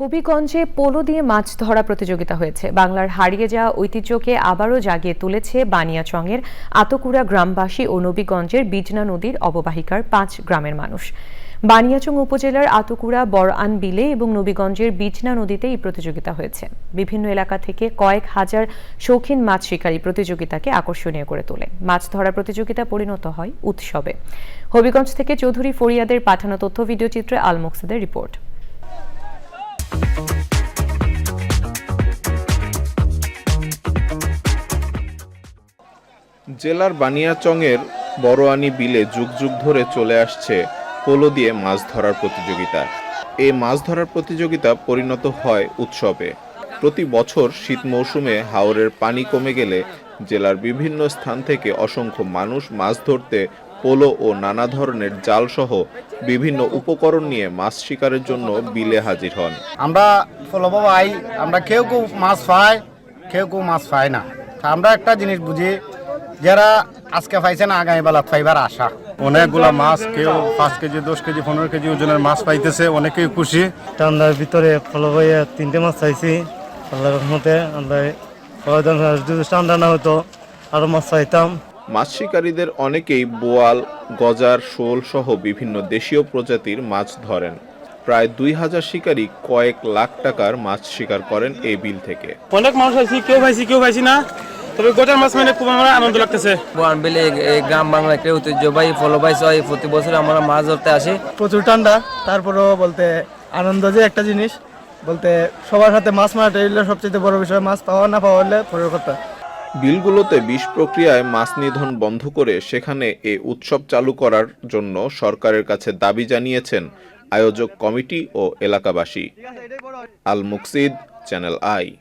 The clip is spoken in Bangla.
হবিগঞ্জে পোলো দিয়ে মাছ ধরা প্রতিযোগিতা হয়েছে। বাংলার হারিয়ে যাওয়া ঐতিহ্যকে আবারও জাগিয়ে তুলেছে বানিয়াচংয়ের আতকুড়া গ্রামবাসী ও নবীগঞ্জের বিজনা নদীর অববাহিকার পাঁচ গ্রামের মানুষ। বানিয়াচং উপজেলার আতকুড়া, বরআন বিলে এবং নবীগঞ্জের বিজনা নদীতে এই প্রতিযোগিতা হয়েছে। বিভিন্ন এলাকা থেকে কয়েক হাজার শৌখিন মাছ শিকারী প্রতিযোগিতাকে আকর্ষণীয় করে তোলে। মাছ ধরা প্রতিযোগিতা পরিণত হয় উৎসবে। হবিগঞ্জ থেকে চৌধুরী ফরিয়াদের পাঠানো তথ্য, ভিডিওচিত্রে আল মুকসিদের রিপোর্ট। জেলার বানিয়াচংয়ের বড়োয়ানি বিলে যুগ যুগ ধরে চলে আসছে পোলো দিয়ে মাছ ধরার প্রতিযোগিতা। এই মাছ ধরার প্রতিযোগিতা পরিণত হয় উৎসবে। প্রতি বছর শীত মৌসুমে হাওরের পানি কমে গেলে জেলার বিভিন্ন স্থান থেকে অসংখ্য মানুষ মাছ ধরতে পোলো ও নানা ধরনের জালসহ বিভিন্ন উপকরণ নিয়ে মাছ শিকারের জন্য বিলে হাজির হন। আমরা আমরা কেউ কেউ মাছ পাই কেউ কেউ মাছ পায় না। আমরা একটা জিনিস বুঝি যারা আজকে পাইছে না আগামী বেলা পাইবার আশা। অনেকগুলা মাছ কেউ পাঁচ কেজি দশ কেজি পনেরো কেজি ওজনের মাছ পাইতেছে অনেকেই খুশি। ঠান্ডার ভিতরে ফলো ভাইয়া তিনটে মাছ চাইছি আল্লাহর রহমতে আমরা যদি ঠান্ডা না হতো আরও মাছ চাইতাম। মাছ শিকারীদের অনেকেই বোয়াল গজার শোল সহ বিভিন্ন দেশীয় প্রজাতির মাছ ধরেন। প্রায় দুই হাজার শিকারী কয়েক লাখ টাকার মাছ শিকার করেন এই বিল থেকে। অনেক মানুষ আইছি কেউ পাইছি কেউ পাইছি না। তবে গোটার মাছ মানে খুব আমার আনন্দ লাগতেছে। বিলে এই গ্রাম বাংলা একটা ঐতিহ্যবাহী ফলবাহী হয় প্রতি বছর আমরা মাছ ধরতে আসি। প্রচুর ঠান্ডা তারপরেও বলতে আনন্দ যে একটা জিনিস বলতে সবার সাথে মাছ মারাটা এগুলো সবচেয়ে বড় বিষয় মাছ পাওয়া না পাওয়া হলে পরের কথা। বিলগুলোতে বিষ প্রক্রিয়ায় মাছ নিধন বন্ধ করে সেখানে এ উৎসব চালু করার জন্য সরকারের কাছে দাবি জানিয়েছেন আয়োজক কমিটি ও এলাকাবাসী। Al Muksid channel I.